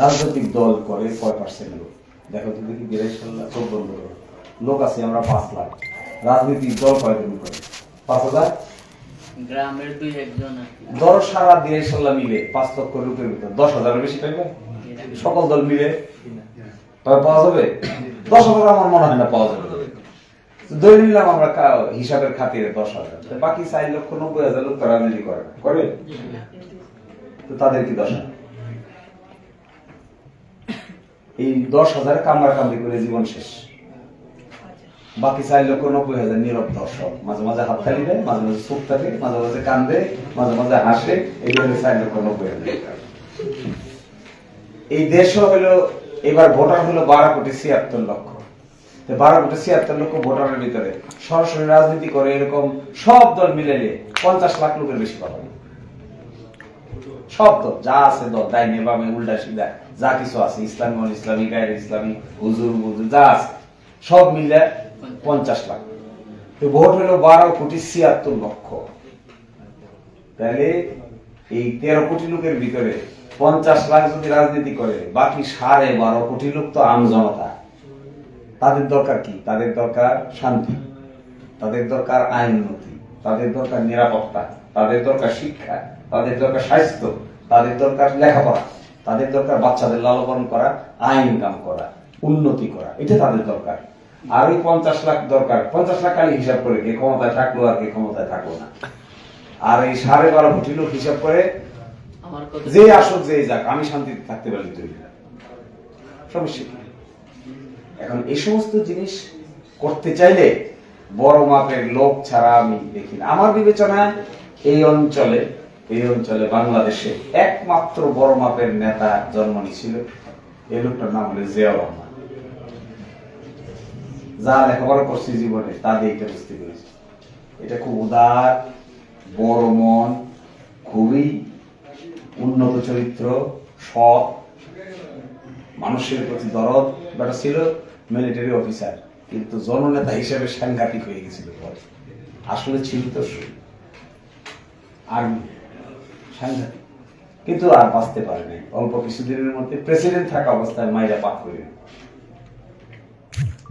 রাজনৈতিক দল করে কয় পার্সেন্ট লোক। দেখো তো দেখি চোখ বন্ধ করো। লোক আছে আমরা পাঁচ লাখ। রাজনৈতিক দল কয়জন করে? পাঁচ হাজার? গ্রামের দুই একজন সারা সাল্লাহ মিলে পাঁচ লক্ষ লোকের ভিতর। দশ হাজারের বেশি পাইবে? সকল দল মিলে? তবে পাওয়া যাবে? দশ হাজার আমার মনে হয় না পাওয়া যাবে। ধরে নিলাম আমরা হিসাবের খাতিরে দশ হাজার। বাকি চার লক্ষ নব্বই হাজার লোক তো রাজনীতি করে করে? তো তাদের কি দশা? এই দশ হাজার কামড়া কামড়ি করে জীবন শেষ। বাকি চার লক্ষ নব্বই হাজার নীরব দর্শক। মাঝে মাঝে হাত তালি দেয় মাঝে মাঝে চোখ থাকে মাঝে মাঝে কান্দে, মাঝে মাঝে হাসে। এই হলো চার লক্ষ নব্বই হাজার এই দেশ হলো, এবার ভোটার হলো বারো কোটি ছিয়াত্তর লক্ষ। বারো কোটি ছিয়াত্তর লক্ষ ভোটারের ভিতরে সরাসরি রাজনীতি করে এরকম সব দল মিলাইলে পঞ্চাশ লাখ লোকের বেশি পাবে না। সব দল, যা আছে দল ডাইনে বামে উল্টা সিধা। যা কিছু আছে, ইসলামী অন ইসলামী গায়ের ইসলামী, হুজুর বুজুর যা আছে, সব মিলে পঞ্চাশ লাখ। তো ভোট হলো বারো কোটি ছিয়াত্তর লক্ষ। তাহলে এই তেরো কোটি লোকের ভিতরে পঞ্চাশ লাখ যদি রাজনীতি করে, বাকি সাড়ে বারো কোটি লোক তো আম জনতা। তাদের দরকার কি? তাদের দরকার শান্তি। তাদের দরকার আইন উন্নতি তাদের দরকার নিরাপত্তা। তাদের দরকার শিক্ষা। তাদের দরকার স্বাস্থ্য তাদের দরকার লেখাপড়া তাদের দরকার বাচ্চাদের লালন পালন করা আইন কাম করা উন্নতি করা এটা তাদের দরকার। আর ওই পঞ্চাশ লাখ দরকার পঞ্চাশ লাখ খালি হিসাব করে কে ক্ষমতায় থাকল আর কে ক্ষমতায় থাকল না। আর এই সাড়ে বারো কোটি লোক হিসাব করে যে আসুক যে যাক আমি শান্তিতে থাকতে পারি তৈরি সমস্যা এখন এই সমস্ত জিনিস করতে চাইলে বড় মাপের লোক ছাড়া আমি দেখি না। আমার বিবেচনায় এই অঞ্চলে এই অঞ্চলে বাংলাদেশে একমাত্র বড় মাপের নেতা জন্ম নিয়েছিল। এই লোকটার নাম হলো জিয়াউর রহমান। যা লেখাপড়া করছি জীবনে, তা দিয়ে এটা বুঝতে পেরেছি। এটা খুব উদার, বড় মন, খুবই উন্নত চরিত্র, সৎ, মানুষের প্রতি দরদ বেটা ছিল মিলিটারি অফিসার কিন্তু জননেতা হিসেবে সাংঘাতিক হয়ে গেছিল আসলে ছিল তো আর্মি সাংঘাতিক কিন্তু আর বাঁচতে পারে নাই। অল্প কিছুদিনের মধ্যে প্রেসিডেন্ট থাকা অবস্থায় মাইরা পাক করে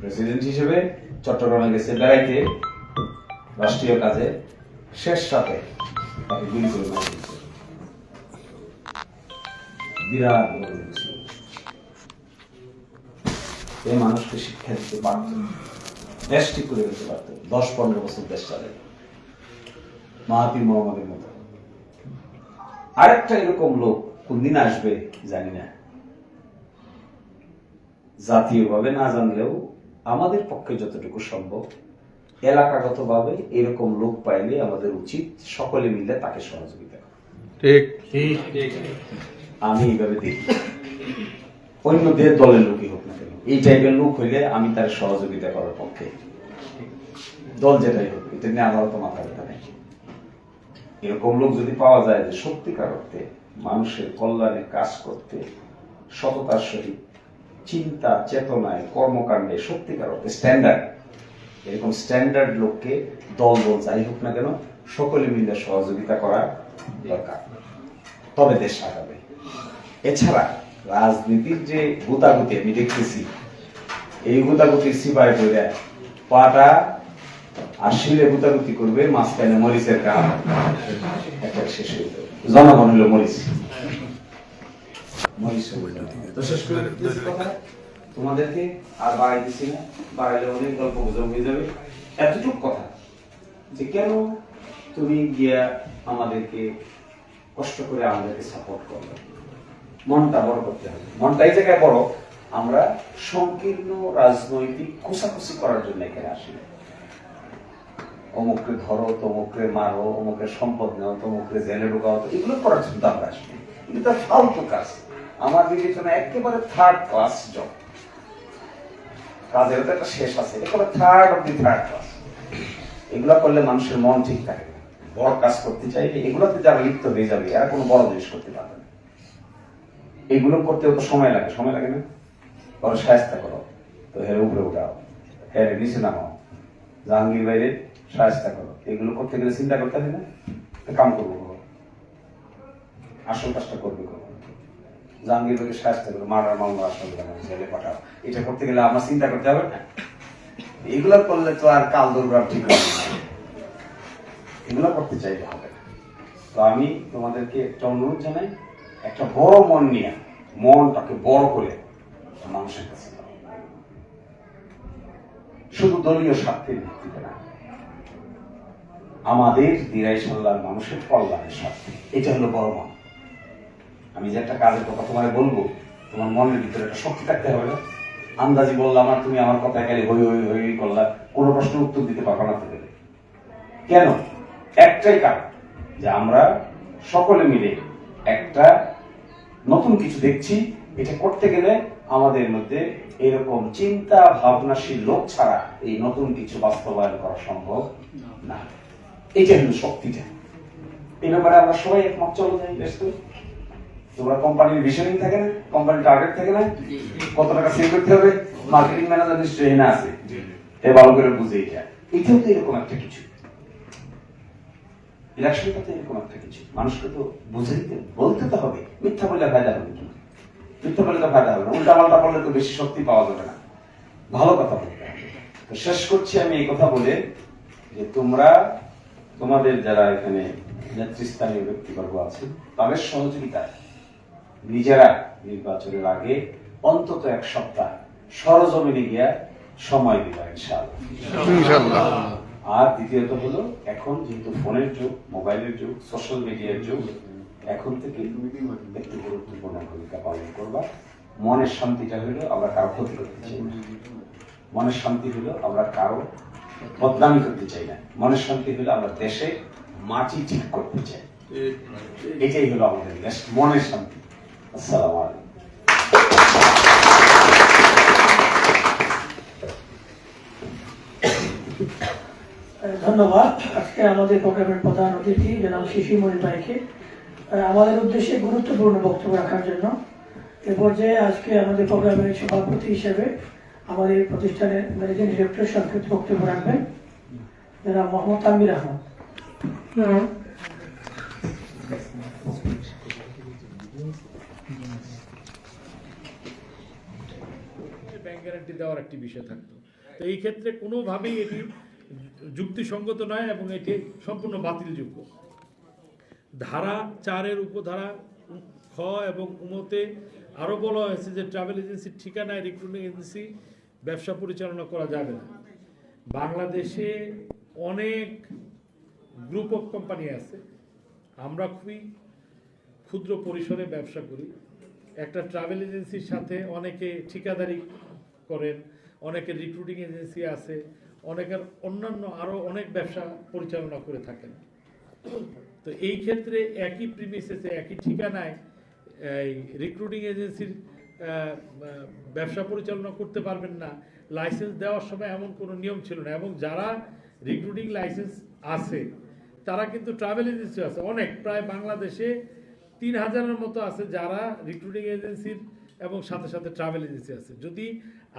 প্রেসিডেন্ট হিসেবে চট্টগ্রামে গেছে, বেড়াইতে, রাষ্ট্রীয় কাজে, শেষ সাথে তাকে গুলি করে মারা। বিরাট বড় এই মানুষকে শিক্ষা দিতে পারত দেশ ঠিক করে দিতে পারত দশ পনেরো বছর দেশ চালে মাহাতির মোহাম্মদের মতো। আরেকটা এরকম লোক কোনদিন আসবে জানি না। জাতীয়ভাবে না জানলেও আমাদের পক্ষে যতটুকু সম্ভব এলাকাগতভাবে এরকম লোক পাইলে আমাদের উচিত সকলে মিলে তাকে সহযোগিতা করা। ঠিক। আমি এইভাবে দেখি। অন্য যে দলের লোকই হোক না কেন এই টাইপের লোক হইলে আমি তার সহযোগিতা করার পক্ষে। দল যেটাই হোক এটা নিয়ে আমার তো মাথা ব্যথা। এরকম লোক যদি পাওয়া যায় যে সত্যিকার অর্থে মানুষের কল্যাণে কাজ করতে, সততার সহিত চিন্তা, চেতনায় কর্মকাণ্ডে সত্যিকার অর্থে স্ট্যান্ডার্ড এরকম স্ট্যান্ডার্ড লোককে দল দল যাই হোক না কেন, সকলে মিলে সহযোগিতা করা দরকার। তবে দেশ আগাবে। এছাড়া রাজনীতির যে গুতাগুতি, আমি দেখতেছি, এই গুতাগুতির সিপাই করে পাটা আর শিলে গুতাগুতি করবে, মাঝখানে মরিচের কাম একটা শেষ হয়ে জনগণ হলো মরিচ। তোমাদেরকে আর বাড়াই দিচ্ছি না। বাড়াইলে অনেক গল্প গুজব হয়ে যাবে। এতটুকু কথা যে কেন তুমি গিয়া আমাদেরকে কষ্ট করে আমাদেরকে সাপোর্ট করবে মনটা বড় করতে হবে। মনটা এই জায়গায় বড়, আমরা সংকীর্ণ রাজনৈতিক খুশাখুশি করার জন্য এখানে আসি। অমুককে ধরো, তমুককে মারো, অমুকের সম্পদ নেও, তমুককে জেলে ঢোকাও এগুলো করার জন্য আমরা আসি কিন্তু তার ফালতু কাজ। আমার বিবেচনা একেবারে থার্ড ক্লাস জব কাজের একটা শেষ আছে, একেবারে third of the third class এগুলা করলে মানুষের মন ঠিক থাকে। বড় কাজ করতে চাইলে এগুলোতে যারা লিপ্ত হয়ে যাবে আর কোনো বড় জিনিস করতে পারবে না। এগুলো করতে তো সময় লাগে। সময় লাগে না? বড় সাহায্য করো। তো হের উপরে উঠাও। হের নিচে নামাও। জাহাঙ্গীর বাইরে সাহায্য করো। এগুলো করতে গেলে চিন্তা করতে হবে না। কাম করব করো। আসল কাজটা করবে করো জাহাঙ্গীরকে শাস্তি করে মার্ডার মামলা আসলে জেলে পাঠাও। এটা করতে গেলে আমার চিন্তা করতে হবে না। এগুলো করলে তো আর কাল দৌড়ার ঠিক হবে এগুলো করতে চাইলে হবে তো আমি তোমাদেরকে একটা অনুরোধ জানাই, একটা বড় মন নিয়ে, মনটাকে বড় করে মানুষের কাছে শুধু দলীয় স্বার্থের ভিত্তিতে না আমাদের দিরাই সাল্লার মানুষের কল্যাণের স্বার্থে। এটা হলো বড় মন। আমি যে একটা কাজের কথা তোমার বলব, তোমার মনের ভিতরে একটা শক্তি থাকতে হবে না। আন্দাজি বললাম আর তুমি আমার কথা গেলে হই হই হই করলা, কোনো প্রশ্ন উত্তর দিতে পারবে না থেকে কেন? একটাই কারণ, যে আমরা সকলে মিলে একটা নতুন কিছু দেখছি, এটা করতে গেলে আমাদের মধ্যে এরকম চিন্তা, ভাবনাশীল লোক ছাড়া এই নতুন কিছু বাস্তবায়ন করা সম্ভব না। এটা হলো শক্তিটা এই ব্যাপারে আমরা সবাই একমত। চলে যাই ব্যস্ত তোমরা কোম্পানির ভিশনিং থাকে না কোম্পানির টার্গেট থাকে না কত টাকা সেভ করতে হবে মার্কেটিং ম্যানেজার নিশ্চয়ই এখানে আছে। এ ভালো করে বুঝে এটা। এটাও তো এরকম একটা কিছু। ইলেকশনটা তো এরকম একটা কিছু। মানুষকে তো বুঝে দিতে বলতে তো হবে। মিথ্যা বললে ফায়দা হবে মিথ্যা বললে তো ফায়দা হবে না। উল্টা পাল্টা বললে তো বেশি শক্তি পাওয়া যাবে না। ভালো কথা বলতে হবে। তো শেষ করছি আমি এই কথা বলে যে তোমরা তোমাদের যারা এখানে নেতৃস্থানীয় ব্যক্তিবর্গ আছে তাদের সহযোগিতায় নিজেরা নির্বাচনের আগে অন্তত এক সপ্তাহ সরজমিনে গিয়া সময় দিবা ইনশাআল্লাহ। আর দ্বিতীয়ত হলো এখন যেহেতু ফোনের যুগ মোবাইলের যুগ সোশ্যাল মিডিয়ার যুগ এখন থেকে একটু গুরুত্বপূর্ণ ভূমিকা পালন করবা। মনের শান্তিটা হলো আমরা কারও ক্ষতি করতে চাই মনের শান্তি হলো আমরা কারও বদনামি করতে চাই না। মনের শান্তি হলো আমরা দেশে মাটি ঠিক করতে চাই। এটাই হলো আমাদের দেশ মনের শান্তি। আসসালামু ধন্যবাদ। আজকে আমাদের প্রোগ্রামের প্রধান অতিথি জনাব শিশিমণি আহ, আমাদের উদ্দেশ্যে গুরুত্বপূর্ণ বক্তব্য রাখার জন্য। এ পর্যায়ে আজকে আমাদের প্রোগ্রামের সভাপতি হিসেবে আমাদের প্রতিষ্ঠানের ম্যানেজিং ডিরেক্টর সংক্ষিপ্ত বক্তব্য রাখবেন। জনাব মোহাম্মদ তামির আহমদ। দেওয়ার একটি বিষয় থাকতো। তো এই ক্ষেত্রে কোনোভাবেই এটি যুক্তিসঙ্গত নয় এবং এটি সম্পূর্ণ বাতিলযোগ্য। ধারা চারের উপধারা খ এবং উমতে আরও বলা হয়েছে যে ট্রাভেল এজেন্সির ঠিকানায় রিক্রুটিং এজেন্সি ব্যবসা পরিচালনা করা যাবে না। বাংলাদেশে অনেক গ্রুপ অফ কোম্পানি আছে। আমরা খুবই ক্ষুদ্র পরিসরে ব্যবসা করি। একটা ট্রাভেল এজেন্সির সাথে অনেকে ঠিকাদারি করেন, অনেকের রিক্রুটিং এজেন্সি আছে, অনেকের অন্যান্য আরও অনেক ব্যবসা পরিচালনা করে থাকেন। তো এই ক্ষেত্রে একই প্রিমিসেসে একই ঠিকানায় এই রিক্রুটিং এজেন্সির ব্যবসা পরিচালনা করতে পারবেন না। লাইসেন্স দেওয়ার সময় এমন কোনো নিয়ম ছিল না এবং যারা রিক্রুটিং লাইসেন্স আছে, তারা কিন্তু ট্রাভেল এজেন্সি আছে। অনেক, প্রায় বাংলাদেশে তিন হাজারের মতো আছে যারা রিক্রুটিং এজেন্সির এবং সাথে সাথে ট্রাভেল এজেন্সি আছে। যদি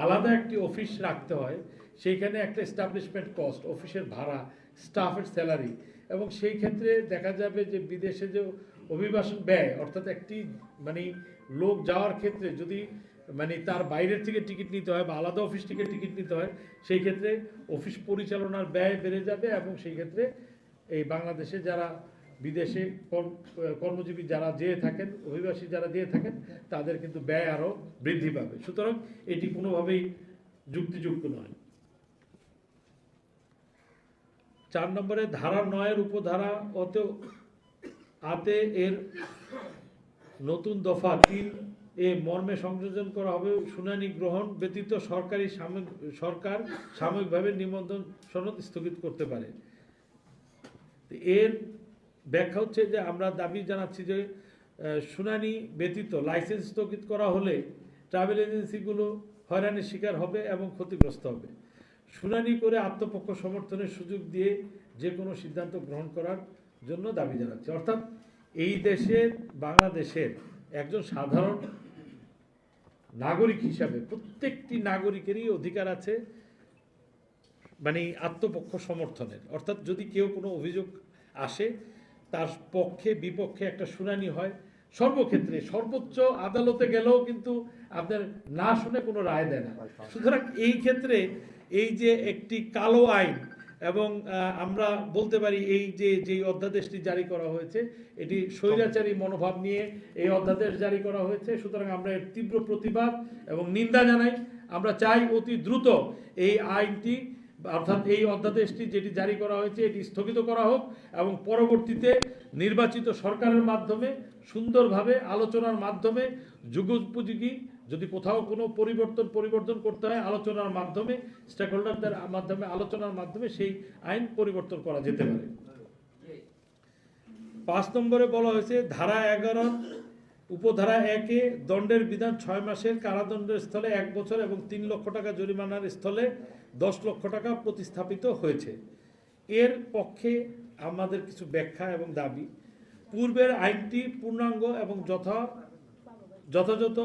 আলাদা একটি অফিস রাখতে হয়, সেইখানে একটা এস্টাবলিশমেন্ট কস্ট অফিসের ভাড়া স্টাফের স্যালারি এবং সেই ক্ষেত্রে দেখা যাবে যে বিদেশে যে অভিবাসন ব্যয়, অর্থাৎ একটি মানে লোক যাওয়ার ক্ষেত্রে যদি মানে তার বাইরের থেকে টিকিট নিতে হয় বা আলাদা অফিস থেকে টিকিট নিতে হয়, সেই ক্ষেত্রে অফিস পরিচালনার ব্যয় বেড়ে যাবে এবং সেই ক্ষেত্রে এই বাংলাদেশে যারা বিদেশে কর্ম- কর্মজীবী যারা যেয়ে থাকেন, অভিবাসী যারা দিয়ে থাকেন, তাদের কিন্তু ব্যয় আরও বৃদ্ধি পাবে। সুতরাং এটি কোনোভাবেই যুক্তিযুক্ত নয়। চার নম্বরে ধারা নয়ের উপধারা অত আতে এর নতুন দফা তিন এ মর্মে সংযোজন করা হবে শুনানি গ্রহণ ব্যতীত সরকারি সাময়িক, সরকার সাময়িকভাবে নিবন্ধন সনদ স্থগিত করতে পারে। এর ব্যাখ্যা হচ্ছে যে আমরা দাবি জানাচ্ছি যে শুনানি ব্যতীত লাইসেন্স স্থগিত করা হলে ট্রাভেল এজেন্সিগুলো হয়রানির শিকার হবে এবং ক্ষতিগ্রস্ত হবে। শুনানি করে আত্মপক্ষ সমর্থনের সুযোগ দিয়ে যে কোনো সিদ্ধান্ত গ্রহণ করার জন্য দাবি জানাচ্ছে। অর্থাৎ এই দেশের, বাংলাদেশের একজন সাধারণ নাগরিক হিসাবে প্রত্যেকটি নাগরিকেরই অধিকার আছে মানে আত্মপক্ষ সমর্থনের। অর্থাৎ যদি কেউ কোনো অভিযোগ আসে, তার পক্ষে, বিপক্ষে একটা শুনানি হয়, সর্বক্ষেত্রে সর্বোচ্চ আদালতে গেলেও কিন্তু আপনার না শুনে কোনো রায় দেয় না। সুতরাং এই ক্ষেত্রে এই যে একটি কালো আইন এবং আমরা বলতে পারি এই যে যে অধ্যাদেশটি জারি করা হয়েছে, এটি স্বৈরাচারী মনোভাব নিয়ে এই অধ্যাদেশ জারি করা হয়েছে। সুতরাং আমরা এর তীব্র প্রতিবাদ এবং নিন্দা জানাই। আমরা চাই অতি দ্রুত এই আইনটি, অর্থাৎ এই অধ্যাদেশটি যেটি জারি করা হয়েছে, এটি স্থগিত করা হোক এবং পরবর্তীতে নির্বাচিত সরকারের মাধ্যমে সুন্দরভাবে আলোচনার মাধ্যমে, যুগোপযোগী, যদি কোথাও কোনো পরিবর্তন পরিবর্তন করতে হয়, আলোচনার মাধ্যমে স্টেক হোল্ডারদের মাধ্যমে, আলোচনার মাধ্যমে সেই আইন পরিবর্তন করা যেতে পারে। পাঁচ নম্বরে বলা হয়েছে, ধারা এগারো, উপধারা একে, দণ্ডের বিধান ছয় মাসের কারাদণ্ডের স্থলে এক বছর এবং তিন লক্ষ টাকা জরিমানার স্থলে দশ লক্ষ টাকা প্রতিস্থাপিত হয়েছে। এর পক্ষে আমাদের কিছু ব্যাখ্যা এবং দাবি। পূর্বের আইনটি পূর্ণাঙ্গ এবং যথা যথাযথ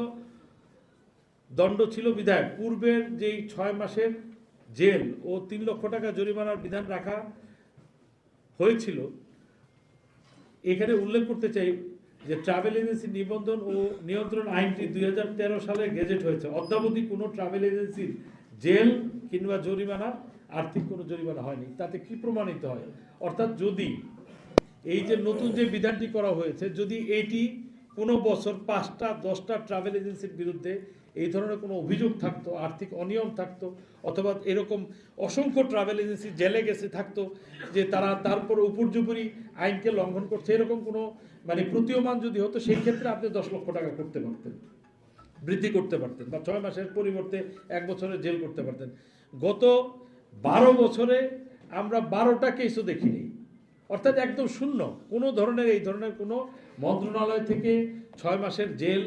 দণ্ড ছিল বিধায় পূর্বের যেই ছয় মাসের জেল ও তিন লক্ষ টাকা জরিমানার বিধান রাখা হয়েছিল, এখানে উল্লেখ করতে চাই যে ট্রাভেল এজেন্সি নিবন্ধন ও নিয়ন্ত্রণ আইনটি দুই হাজার তেরো সালে গেজেট হয়েছে। অদ্যাবধি কোনো ট্রাভেল এজেন্সির জেল কিংবা জরিমানা আর্থিক কোনো জরিমানা হয়নি। তাতে কি প্রমাণিত হয়? অর্থাৎ যদি এই যে নতুন যে বিধানটি করা হয়েছে, যদি এটি কোনো বছর পাঁচটা, দশটা ট্রাভেল এজেন্সির বিরুদ্ধে এই ধরনের কোনো অভিযোগ থাকতো, আর্থিক অনিয়ম থাকতো, অথবা এরকম অসংখ্য ট্রাভেল এজেন্সি জেলে গেছে, থাকতো, যে তারা তারপর উপর্যুপরি আইনকে লঙ্ঘন করছে, এরকম কোনো মানে প্রতীয়মান যদি হতো, সেই ক্ষেত্রে আপনি দশ লক্ষ টাকা করতে পারতেন, বৃদ্ধি করতে পারতেন, বা ছয় মাসের পরিবর্তে এক বছরের জেল করতে পারতেন। গত বারো বছরে আমরা বারোটা কেসও দেখিনি। অর্থাৎ একদম শূন্য। কোনো ধরনের এই ধরনের কোনো মন্ত্রণালয় থেকে ছয় মাসের জেল